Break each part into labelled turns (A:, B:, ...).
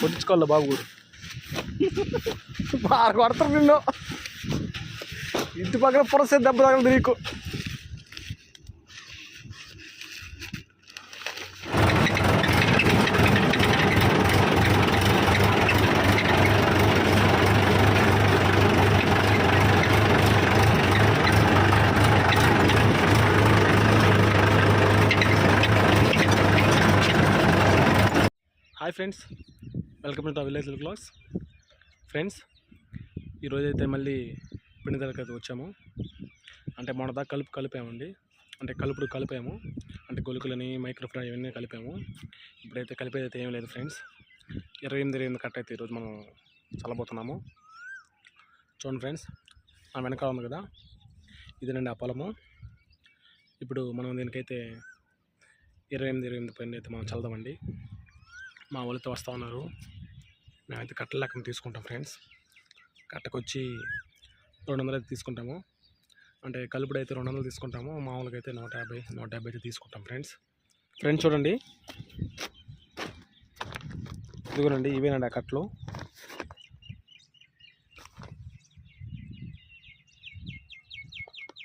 A: కొట్టించుకోవాలి బాబు కూడా బాగా కొడతారు నిన్ను ఇంటి పక్కన పొరసే దెబ్బ తగలదు నీకు hi friends welcome to village class friends ఈరోజైతే మళ్ళీ పిండి దగ్గరికి అయితే వచ్చాము. అంటే మొన్న దాకా కలుపు కలిపామండి అంటే కలుపుడు కలిపాము. అంటే గొలుకులని మైక్రోఫ్రై ఇవన్నీ కలిపాము. ఇప్పుడైతే కలిపేది అయితే ఏం లేదు ఫ్రెండ్స్. ఇరవై ఎనిమిది ఇరవై ఎనిమిది కట్ అయితే ఈరోజు మనం చల్లబోతున్నాము. చూడండి ఫ్రెండ్స్ ఆ వెనకాల ఉంది కదా? ఇదేనండి ఆ పొలము. ఇప్పుడు మనం దీనికైతే ఇరవై ఎనిమిది ఇరవై ఎనిమిది పైన అయితే మనం చల్దామండి మా వాళ్ళతో వస్తూ ఉన్నారు. మేమైతే కట్టల లెక్కన తీసుకుంటాం ఫ్రెండ్స్. కట్టకొచ్చి రెండు వందలు అయితే తీసుకుంటాము. అంటే కలుపుడు అయితే రెండు వందలు తీసుకుంటాము. మామూలుగా అయితే నూట యాభై నూట యాభై అయితే తీసుకుంటాం ఫ్రెండ్స్. ఫ్రెండ్స్ చూడండి. ఇదిగోనండి ఇవేనండి ఆ కట్టలు.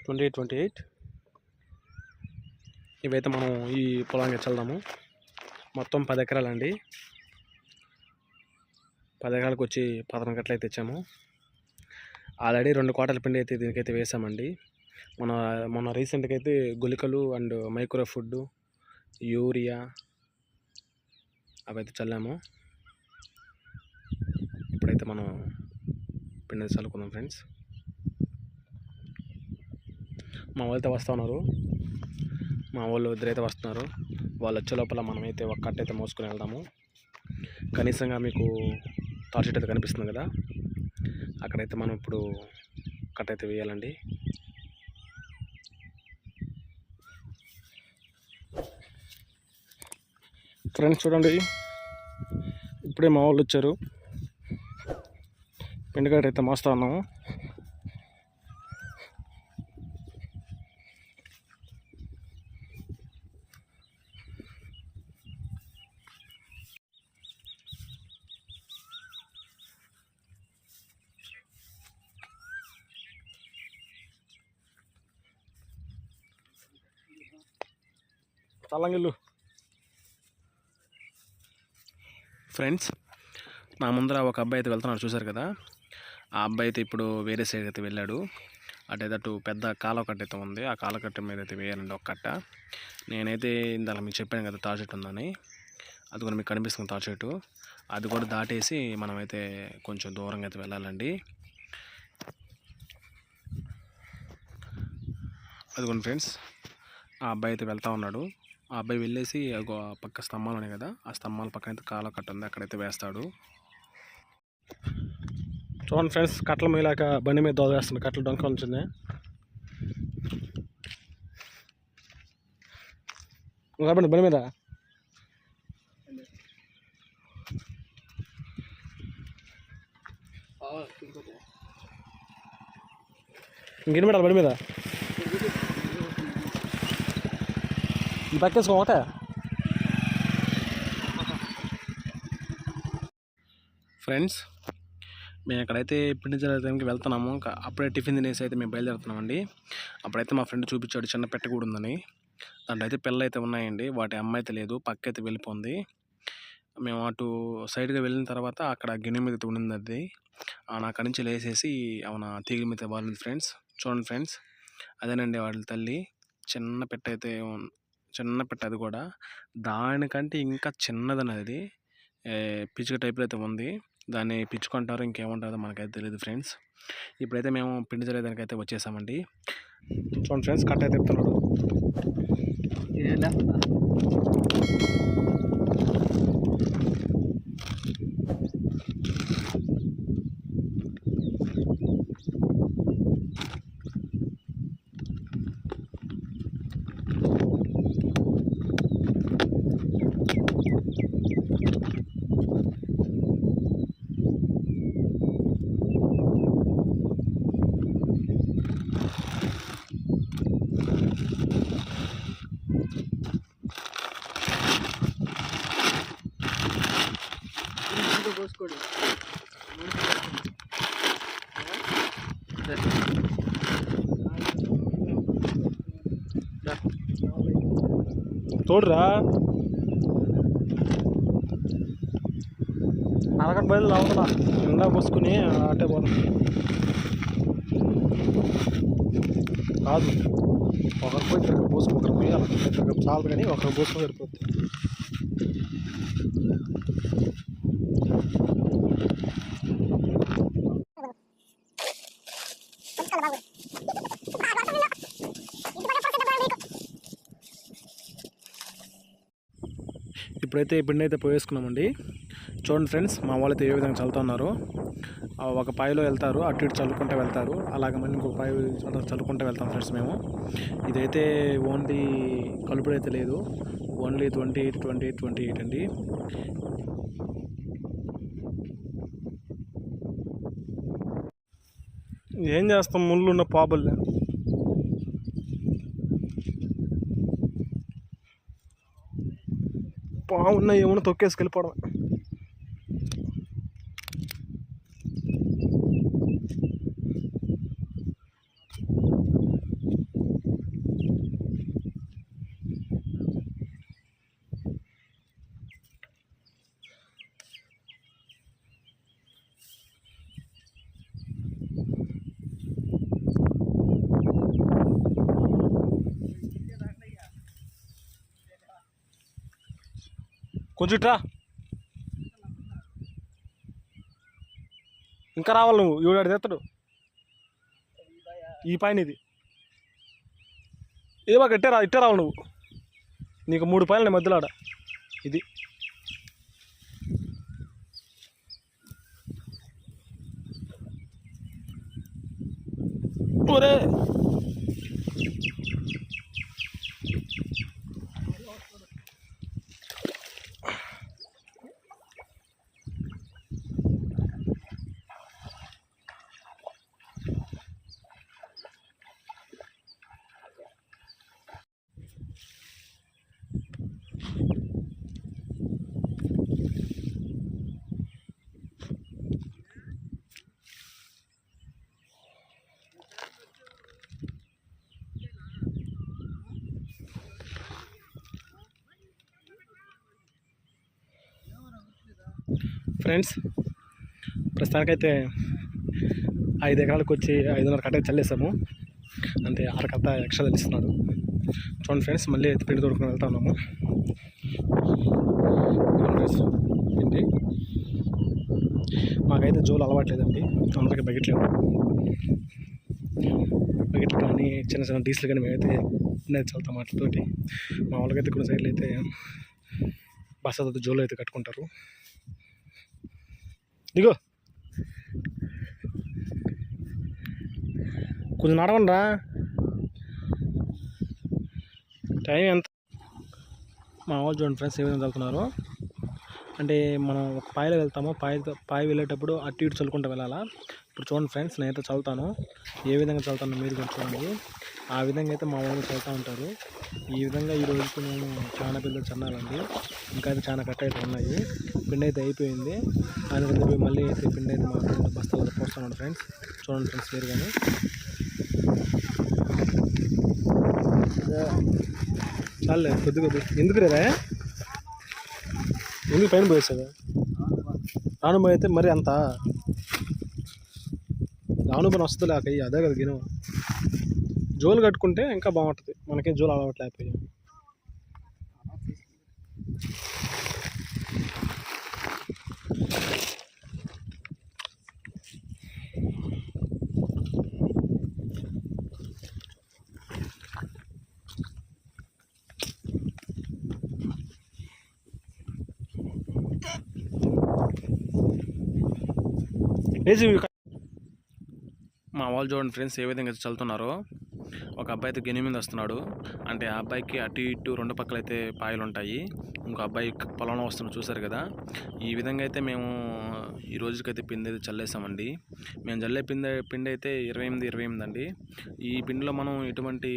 A: Twenty eight twenty eight. ఇవైతే మనం ఈ పొలానికి చల్దాము మొత్తం పది ఎకరాలండి. పది ఎకరాలకు వచ్చి పదకొండు గట్ల అయితే తెచ్చాము ఆల్రెడీ రెండు కోటల పిండి అయితే దీనికైతే వేసామండి. మన మొన్న రీసెంట్గా అయితే గుళికలు అండ్ మైక్రో ఫుడ్ యూరియా అవైతే చల్లాము. ఇప్పుడైతే మనం పిండి చల్లుకుందాం ఫ్రెండ్స్. మా వాళ్ళతో వస్తూ ఉన్నారు. మా వాళ్ళు ఇద్దరైతే వస్తున్నారు. వాళ్ళు వచ్చే లోపల మనమైతే ఒక కట్ట అయితే మోసుకొని వెళ్దాము. కనీసంగా మీకు తార్ షీట్ అయితే కనిపిస్తుంది కదా. అక్కడైతే మనం ఇప్పుడు కట్ట అయితే వేయాలండి. ఫ్రెండ్స్ చూడండి. ఇప్పుడే మా వాళ్ళు వచ్చారు. పిండికట్ట అయితే మోస్తా ఉన్నాము. చల్లంగిల్లు. ఫ్రెండ్స్ నా ముందర ఒక అబ్బాయి అయితే వెళ్తున్నాడు చూశారు కదా? ఆ అబ్బాయి అయితే ఇప్పుడు వేరే సైడ్ అయితే వెళ్ళాడు. అటైతే అటు పెద్ద కాలకట్ట అయితే ఉంది. ఆ కాలకట్ట మీద అయితే వేయాలండి ఒక కట్ట. నేనైతే ఇందాక మీకు చెప్పాను కదా తాడు చెట్టు ఉందని. అది కూడా మీకు కనిపిస్తుంది తాడు చెట్టు అది కూడా దాటేసి మనమైతే కొంచెం దూరంగా అయితే వెళ్ళాలండి. అదిగోండి ఫ్రెండ్స్ ఆ అబ్బాయి అయితే వెళ్తూ ఉన్నాడు. ఆ అబ్బాయి వెళ్ళేసి ఒక పక్క స్తంభాలు ఉన్నాయి కదా ఆ స్తంభాల పక్కన అయితే కాల కట్ట ఉంది అక్కడైతే వేస్తాడు. చూడండి ఫ్రెండ్స్ కట్టల మీలాక బండి మీద దోద వేస్తుంది కట్టలు డొంక ఉంచింది. కాబట్టి బండి మీద? ఇంకెన్ని పెట్టాలి బండి మీద? ఈ పక్కేసుకో ఒకటే ఫ్రెండ్స్ మేము ఎక్కడైతే పిండి జరగడానికి వెళ్తున్నాము అప్పుడే టిఫిన్ తినేసి అయితే మేము బయలుదేరుతున్నామండి. అప్పుడైతే మా ఫ్రెండ్ చూపించాడు చిన్న పెట్ట కూడా ఉందని. దాంట్లో అయితే పిల్లలు అయితే ఉన్నాయండి. వాటి అమ్మాయి అయితే లేదు పక్క అయితే వెళ్ళిపోయింది మేము అటు సైడ్గా వెళ్ళిన తర్వాత అక్కడ గిన్నె మీద అయితే ఉండింది అది ఆ అక్కడి నుంచి లేసేసి అవున తీగల మీద బాగుంది ఫ్రెండ్స్. చూడండి ఫ్రెండ్స్ అదేనండి వాళ్ళ తల్లి. చిన్న పెట్ట అయితే చిన్న పెట్ట అది కూడా. దానికంటే ఇంకా చిన్నదని అది పిచ్చుక టైప్లో అయితే ఉంది. దాన్ని పిచ్చుకుంటారు ఇంకేముంటారో మనకైతే తెలియదు ఫ్రెండ్స్. ఇప్పుడైతే మేము పిండి జరగడానికి అయితే వచ్చేసామండి. చూడండి ఫ్రెండ్స్ కట్ట అయితే
B: పోసుకోడు
A: తోడురా. అరగంట బయలు అవుతున్నా ఎండా పోసుకుని అటే పోదాం. కాదు. ఒకరు పోయి తిరగ పోసుకు ఒకరు పోయి అలా చాలు కానీ ఒకరు పోసుకుని సరిపోతుంది ఇప్పుడైతే పిండి అయితే పోయేసుకున్నామండి. చూడండి ఫ్రెండ్స్ మా వాళ్ళైతే ఏ విధంగా చల్లుతున్నారు ఒక పాయలో వెళ్తారు అటు ఇటు చల్లుకుంటూ వెళ్తారు అలాగే మళ్ళీ ఇంకొక పాయ చల్లుకుంటూ వెళ్తాం ఫ్రెండ్స్ మేము. ఇదైతే ఓన్లీ కలుపుడు అయితే లేదు only twenty eight twenty eight twenty eight అండి. ఏం చేస్తాం ముళ్ళు ఉన్న పాపల్ని పావున్న ఏమన్నా తొక్కేసి వెళ్ళిపోవడం ఇంకా రావాలి నువ్వు ఏడాడు తెత్తడు. ఈ పైన ఇది. ఏ బాగా ఇట్టే రా ఇట్టే రావు నువ్వు. నీకు మూడు పైన మధ్యలో ఆడ. ఇది. ఒరే ఫ్రెండ్స్ ప్రస్తుతానికైతే ఐదు ఎకరాలకు వచ్చి ఐదున్నర కట్ట చల్లేసాము. అంటే ఆరు కట్ట ఎక్స్ట్రా తెలుస్తున్నాడు చూడండి ఫ్రెండ్స్ మళ్ళీ అయితే పిండి దొరుకుని వెళ్తా ఉన్నాము. ఫ్రెండ్స్ పిండి. మాకైతే జోలు అలవాట్లేదండి అందరికీ బకెట్లు బకెట్లు కానీ చిన్న చిన్న డీజిల్ కానీ మేమైతే నేను చల్లుతాం వాటితోటి మా వాళ్ళకైతే కొన్ని సైడ్లు అయితే బస్సతో జోలు అయితే కట్టుకుంటారు. దిగో కొంచెం నడవండి రా. టైం ఎంత? మా వాళ్ళు చూడండి ఫ్రెండ్స్ ఏ విధంగా వెళ్తున్నారు? అంటే మనం ఒక పాయలో వెళ్తాము. పాయ పాయ వెళ్ళేటప్పుడు అటు ఇటు చల్లుకుంటూ వెళ్ళాలా? ఇప్పుడు చూడండి ఫ్రెండ్స్ నేనైతే చల్లుతాను. ఏ విధంగా చల్లుతాను మీరు కూడా చూడండి. ఆ విధంగా అయితే మా వాళ్ళు చల్లుతూ ఉంటారు. ఈ విధంగా ఈ రోజుకి మేము చాలా పిల్లలు చల్లాలండి ఇంకా అయితే చాలా కట్ట అయితే ఉన్నాయి. పిండి అయితే అయిపోయింది. ఆయన కింద పోయి మళ్ళీ అయితే పిండి అయితే మా ఫ్రెండ్ బస్తాలు పోస్తున్నాడు ఫ్రెండ్స్. చూడండి ఫ్రెండ్స్ మీరు కానీ. చాలే కొద్ది కొద్ది. ఎందుకు రేరా ఎందుకు పైన పోయేసావా? రానుభవం అయితే మరి అంత? రానుభవం వస్తుంది లేక అదే కదా గినం జోలు కట్టుకుంటే ఇంకా బాగుంటుంది. మనకేం జోలు అలవాటు లేకపోయా మా వాళ్ళు చూడండి ఫ్రెండ్స్ ఏ విధంగా చల్లుతున్నారో. ఒక అబ్బాయి అయితే గెని మీద వస్తున్నాడు. అంటే ఆ అబ్బాయికి అటు ఇటు రెండు పక్కల అయితే పాయలు ఉంటాయి ఇంకో అబ్బాయి పొలంలో వస్తున్నాడు చూసారు కదా. ఈ విధంగా అయితే మేము ఈ రోజుకైతే పిండి అయితే చల్లేసామండి. మేము చల్లే పిండి పిండి అయితే ఇరవై ఎనిమిది ఇరవై ఎనిమిది అండి. ఈ పిండిలో మనం ఎటువంటి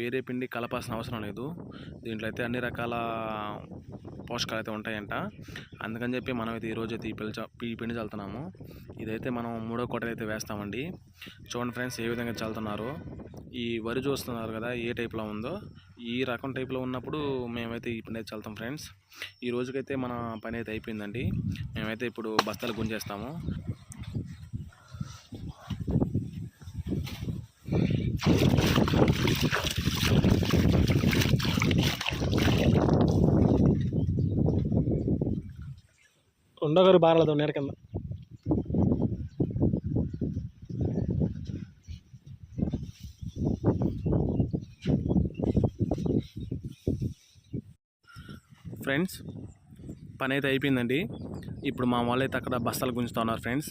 A: వేరే పిండి కలపాల్సిన అవసరం లేదు. దీంట్లో అయితే అన్ని రకాల పోషకాలు అయితే ఉంటాయంట. అందుకని చెప్పి మనం అయితే ఈరోజు అయితే ఈ పిల్ల ఈ పిండి చల్లుతున్నాము. ఇదైతే మనం మూడో కోట అయితే వేస్తామండి. చూడండి ఫ్రెండ్స్ ఏ విధంగా చల్లుతున్నారో. ఈ వరి చూస్తున్నారు కదా ఏ టైప్లో ఉందో. ఈ రకం టైప్లో ఉన్నప్పుడు మేమైతే ఈ పని అయితే ఫ్రెండ్స్. ఈ రోజుకైతే మన పని అయితే అయిపోయిందండి. మేమైతే ఇప్పుడు బస్తాలు గుంజేస్తాము. ఉండగారు గారు బారలేదు నేర కింద ఫ్రెండ్స్. పని అయితే అయిపోయిందండి. ఇప్పుడు మా వాళ్ళు అయితే అక్కడ బస్తాలు గుంజుతున్నారు ఫ్రెండ్స్.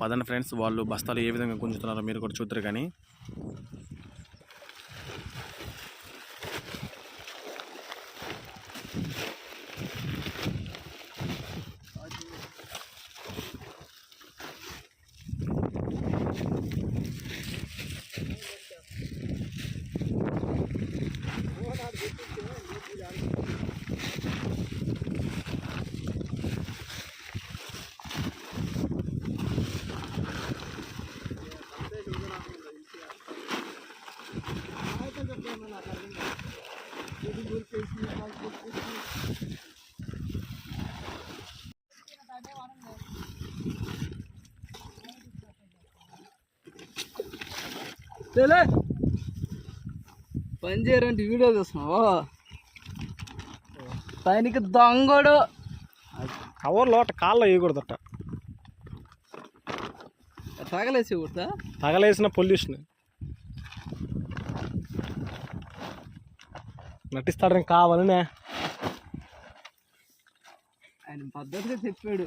A: పదండి ఫ్రెండ్స్ వాళ్ళు బస్తాలు ఏ విధంగా గుంజుతున్నారో మీరు కూడా చూద్దరు కానీ.
B: లే పని చేయరంటే వీడియో చూస్తున్నావు? పైనకి దొంగడు.
A: కవర్ లోట కాళ్ళలో వేయకూడదట.
B: తగలేసి కుడతా
A: తగలేసిన పొల్యూషన్. నటిస్తాడని కావాలనే.
B: ఆయన పద్ధతిగా చెప్పాడు.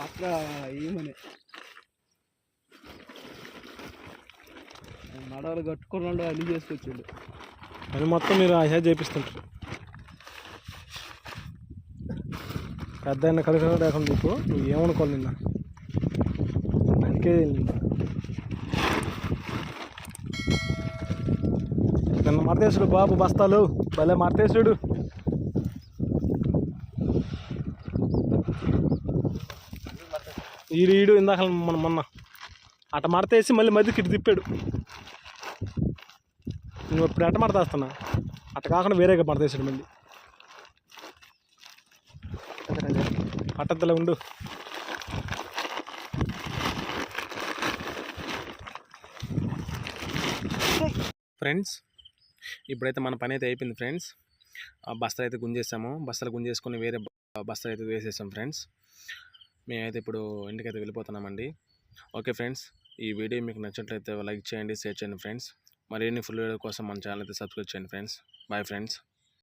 B: పక్క ఏమని? నడవలు కట్టుకున్నాడు అన్ని చేసుకొచ్చిండు.
A: అది మొత్తం మీరు ఆశ చేపిస్తుంటారు. పెద్ద అయిన కలిసి లేకుండా నీకు నువ్వు ఏమనుకోవాలి నిన్న? అందుకే నిన్న. మరతేసుడు బాబు బస్తాలు భలే మరతేసుడు ఈడు ఈడు ఇందాక మన మొన్న. అట మరతేసి మళ్ళీ మధ్యకి ఇటు తిప్పాడు. నువ్వు ఇప్పుడు ఎట్ట మడతేస్తున్నా అట్ట కాకుండా వేరేగా మడతేసాడు మళ్ళీ. పట్టద్దులో ఉండు. ఫ్రెండ్స్ ఇప్పుడైతే మన పని అయితే అయిపోయింది ఫ్రెండ్స్. ఆ అయితే గుంజేసాము. బస్తలు గుంజేసుకొని వేరే బస్తలు అయితే వేసేసాం ఫ్రెండ్స్. మేమైతే ఇప్పుడు ఇంటికైతే వెళ్ళిపోతున్నామండి. ఓకే ఫ్రెండ్స్ ఈ వీడియో మీకు నచ్చినట్లయితే లైక్ చేయండి షేర్ చేయండి ఫ్రెండ్స్. మరిన్ని ఫుల్ వీడియో కోసం మన ఛానల్ అయితే సబ్స్క్రైబ్ చేయండి ఫ్రెండ్స్ బాయ్ ఫ్రెండ్స్